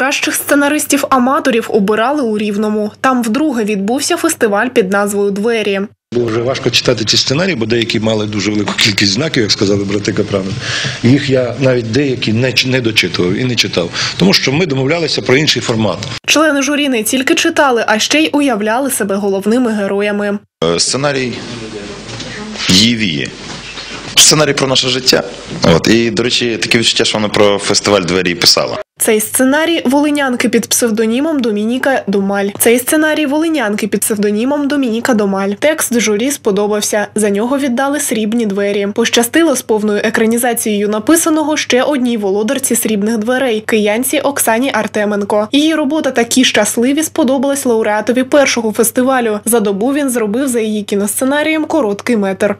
кращих сценаристів-аматорів обирали у Рівному. Там вдруге відбувся фестиваль під назвою Двері. Було вже важко читати ці сценарії, бо деякі мали дуже велику кількість знаків, як сказали брати Капрани. Їх я навіть деякі не, ч- не дочитував і не читав, тому що ми домовлялися про інший формат. Члени журі не тільки читали, а ще й уявляли себе головними героями. Е, Сценарій Євії. Сценарій про наше життя. От. І, до речі, таке відчуття, що вона про фестиваль двері писала. Цей сценарій волинянки під псевдонімом Домініка Домаль. Цей сценарій волинянки під псевдонімом Домініка Домаль. Текст журі сподобався. За нього віддали срібні двері. Пощастило з повною екранізацією написаного ще одній володарці срібних дверей киянці Оксані Артеменко. Її робота такі щасливі сподобалась лауреатові першого фестивалю. За добу він зробив за її кіносценарієм короткий метр.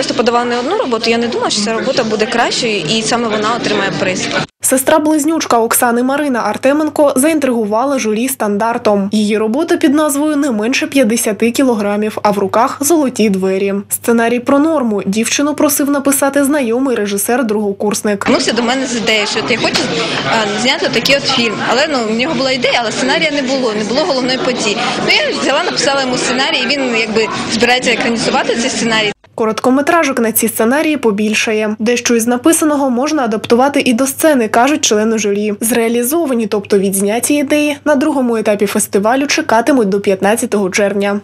Просто подавала не одну роботу. Я не думала, що ця робота буде кращою, і саме вона отримає приз. Сестра близнючка Оксани Марина Артеменко заінтригувала журі стандартом. Її робота під назвою не менше 50 кілограмів, а в руках золоті двері. Сценарій про норму дівчину просив написати знайомий режисер-другокурсник. Вернувся до мене з ідеєю, що я хочу зняти такий от фільм. Але ну в нього була ідея, але сценарія не було, не було головної події. Ну я взяла, написала йому сценарій. і Він якби збирається екранізувати цей сценарій. Короткометражок на ці сценарії побільшає. Дещо із написаного можна адаптувати і до сцени, кажуть члени журі. Зреалізовані, тобто відзняті ідеї, на другому етапі фестивалю чекатимуть до 15 червня.